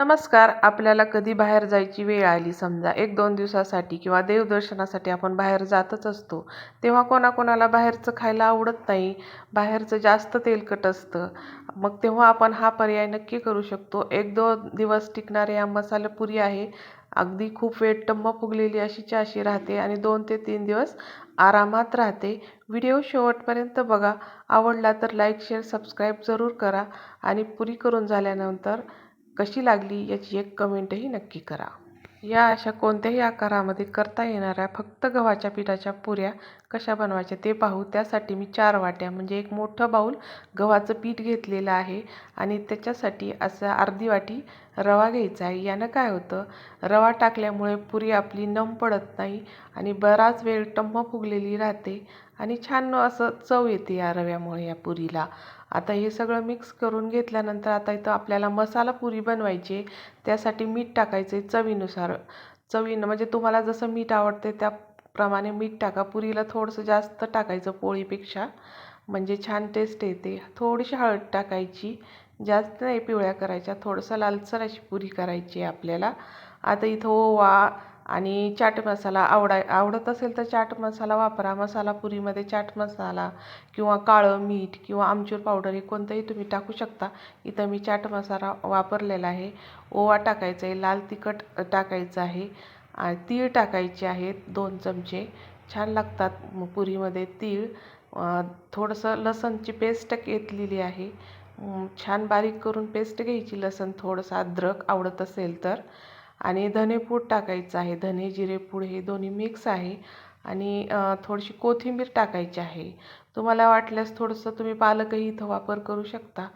नमस्कार आपल्याला कधी बाहेर जायची वेळ आली समजा एक दोन दिवसासाठी किंवा देवदर्शनासाठी आपण बाहेर जातच असतो तेव्हा कोणाकोणाला बाहेरचं खायला आवडत नाही बाहेरचं जास्त तेलकट असतं. मग तेव्हा आपण हा पर्याय नक्की करू शकतो. एक दोन दिवस टिकणारी या मसाला पुरी आहे अगदी खूप वेळ टम्म फुगलेली अशीच्या अशी राहते आणि दोन ते तीन दिवस आरामात राहते. व्हिडिओ शेवटपर्यंत बघा. आवडला तर लाईक शेअर सबस्क्राईब जरूर करा आणि पुरी करून झाल्यानंतर कशी लागली याची एक कमेंटही नक्की करा. या अशा कोणत्याही आकारामध्ये करता येणाऱ्या फक्त गव्हाच्या पिठाच्या पुऱ्या कशा बनवायच्या ते पाहू. त्यासाठी मी चार वाट्या म्हणजे एक मोठं बाऊल गव्हाचं पीठ घेतलेलं आहे आणि त्याच्यासाठी असं अर्धी वाटी रवा घ्यायचा आहे. यानं काय होतं रवा टाकल्यामुळे पुरी आपली नम पडत नाही आणि बराच वेळ टम्म फुगलेली राहते आणि छान असं चव येते या रव्यामुळे या पुरीला. आता हे सगळं मिक्स करून घेतल्यानंतर आता इथं आपल्याला मसाला पुरी बनवायची त्यासाठी मीठ टाकायचं आहे चवीनुसार. चवीनं म्हणजे तुम्हाला जसं मीठ आवडते त्याप्रमाणे मीठ टाका. पुरीला थोडंसं जास्त टाकायचं पोळीपेक्षा. म्हणजे छान टेस्ट येते. थोडीशी हळद टाकायची. जास्त नाही पिवळ्या करायच्या. थोडंसं लालसर अशी पुरी करायची आहे आपल्याला. आता इथं ओवा आणि चाट मसाला आवडाय आवडत असेल तर चाट मसाला वापरा. मसाला पुरीमध्ये चाट मसाला किंवा काळं मीठ किंवा आमचूर पावडर हे कोणतंही तुम्ही टाकू शकता. इथं मी चाट मसाला वापरलेला आहे. ओवा टाकायचा आहे लाल तिखट टाकायचं आहे. तीळ टाकायचे आहेत दोन चमचे. छान लागतात पुरीमध्ये तीळ. थोडंसं लसणची पेस्ट घेतलेली आहे. छान बारीक करून पेस्ट घ्यायची. लसण थोडंसं अद्रक आवडत असेल तर. आणि धनेपूड टाकायचं आहे. धने जिरेपूड हे दोन्ही मिक्स आहे. आणि थोडीशी कोथिंबीर टाकायची आहे. तुम्हाला वाटल्यास थोडंसं तुम्ही पालकही इथं वापर करू शकता.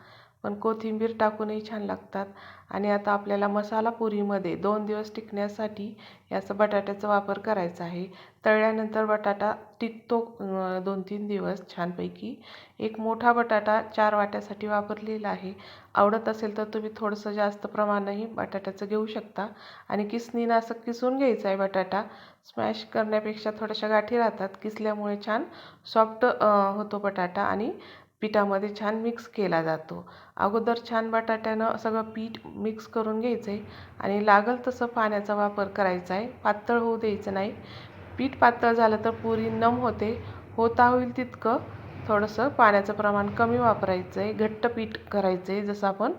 पण कोथिंबीर टाकूनही छान लागतात. आणि आता आपल्याला मसाला पुरीमध्ये दोन दिवस टिकण्यासाठी याचा बटाट्याचा वापर करायचा आहे. तळल्यानंतर बटाटा टिकतो दोन तीन दिवस छानपैकी. एक मोठा बटाटा चार वाट्यासाठी वापरलेला आहे. आवडत असेल तर तुम्ही थोडंसं जास्त प्रमाणही बटाट्याचं घेऊ शकता. आणि किसनीनं असं किसून घ्यायचं आहे बटाटा. स्मॅश करण्यापेक्षा थोड्याशा गाठी राहतात. किसल्यामुळे छान सॉफ्ट होतो बटाटा. आणि पिठामध्ये छान मिक्स केला जातो. अगोदर छान बटाट्यानं सगळं पीठ मिक्स करून घ्यायचं आहे आणि लागेल तसं पाण्याचा वापर करायचा आहे पातळ होऊ द्यायचं नाही. पीठ पातळ झालं तर पुरी नम होते. होता होईल तितकं थोडंसं पाण्याचं प्रमाण कमी वापरायचं आहे घट्ट पीठ करायचं आहे जसं आपण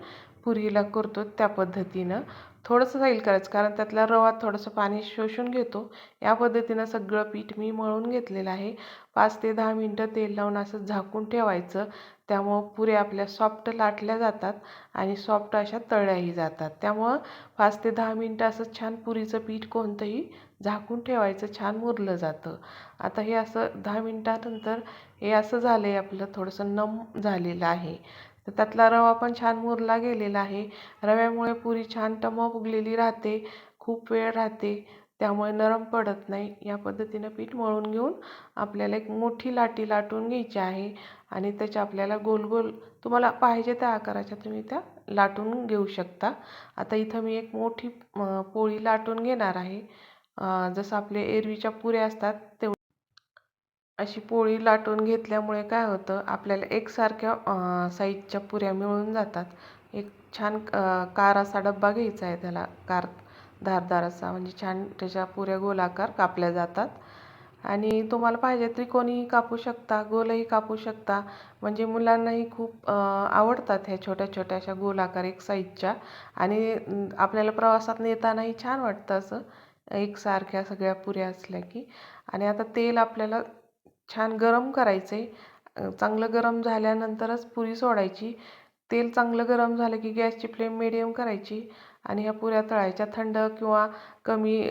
पुरीला करतो त्या पद्धतीनं. थोडंसं जाईल करायचं कारण त्यातला रवा थोडंसं पाणी शोषून घेतो. या पद्धतीनं सगळं पीठ मी मळून घेतलेलं आहे. पाच ते दहा मिनटं तेल लावून असं झाकून ठेवायचं. त्यामुळं पुऱ्या आपल्या सॉफ्ट लाटल्या जातात आणि सॉफ्ट अशा तळल्याही जातात. त्यामुळं पाच ते दहा मिनटं असं छान पुरीचं पीठ कोणतंही झाकून ठेवायचं छान मुरलं जातं. आता हे असं दहा मिनटानंतर हे असं झालं आहे आपलं थोडंसं नम झालेलं आहे. तर त्यातला रवा पण छान मुरला गेलेला आहे. रव्यामुळे पुरी छान टमक फुगलेली राहते खूप वेळ राहते त्यामुळे नरम पडत नाही. या पद्धतीनं पीठ मळून घेऊन आपल्याला एक मोठी लाटी लाटून घ्यायची आहे आणि त्याच्या आपल्याला गोल गोल तुम्हाला पाहिजे त्या आकाराच्या तुम्ही त्या लाटून घेऊ शकता. आता इथं मी एक मोठी पोळी लाटून घेणार आहे. जसं आपले एरवीच्या पुऱ्या असतात तेव अशी पोळी लाटून घेतल्यामुळे काय होतं आपल्याला एकसारख्या साईजच्या पुऱ्या मिळून जातात. एक छान कार असा डब्बा घ्यायचा आहे त्याला कार धारदार असा म्हणजे छान त्याच्या पुऱ्या गोलाकार कापल्या जातात. आणि तुम्हाला पाहिजे त्रिकोणीही कापू शकता गोलही कापू शकता. म्हणजे मुलांनाही खूप आवडतात ह्या छोट्या छोट्या अशा गोलाकार एक साईजच्या. आणि आपल्याला प्रवासात नेतानाही छान वाटतं असं एकसारख्या सगळ्या पुऱ्या असल्या की. आणि आता तेल आपल्याला छान गरम करायचं आहे चांगलं गरम झाल्यानंतरच पुरी सोडायची. तेल चांगलं गरम झालं की गॅसची फ्लेम मिडियम करायची आणि ह्या पुऱ्या तळायच्या. थंड किंवा कमी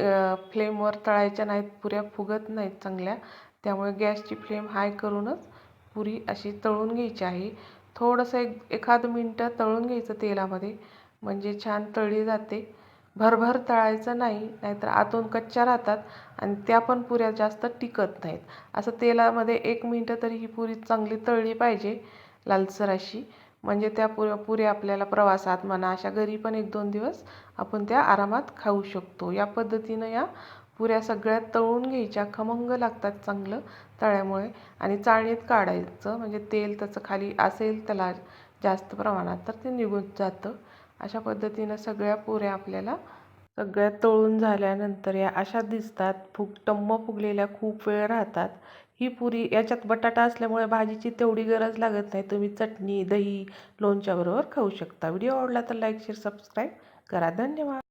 फ्लेमवर तळायच्या नाहीत पुऱ्या फुगत नाहीत चांगल्या. त्यामुळे गॅसची फ्लेम हाय करूनच पुरी अशी तळून घ्यायची आहे. थोडंसं एक एखादं मिनटं तळून घ्यायचं तेलामध्ये. म्हणजे छान तळली जाते. भरभर तळायचं नाही नाहीतर आतून कच्च्या राहतात आणि त्या पण पुऱ्या जास्त टिकत नाहीत. असं तेलामध्ये एक मिनटं तरी ही पुरी चांगली तळली पाहिजे लालसर अशी. म्हणजे त्या पुऱ्या पुऱ्या आपल्याला प्रवासात म्हणा अशा घरी पण एक दोन दिवस आपण त्या आरामात खाऊ शकतो. या पद्धतीनं या पुऱ्या सगळ्या तळून घ्यायच्या. खमंग लागतात चांगलं तळ्यामुळे आणि चाळणीत काढायचं. म्हणजे तेल त्याचं खाली असेल त्याला जास्त प्रमाणात तर ते निघून जातं. अशा पद्धतीनं सगळ्या पुऱ्या आपल्याला सगळ्या तळून झाल्यानंतर या अशा दिसतात. फुग टम्म फुगलेल्या खूप वेळ राहतात. ही पुरी याच्यात बटाटा असल्यामुळे भाजीची तेवढी गरज लागत नाही. तुम्ही चटणी दही लोणच्याबरोबर खाऊ शकता. व्हिडिओ आवडला तर लाईक शेअर सबस्क्राईब करा. धन्यवाद.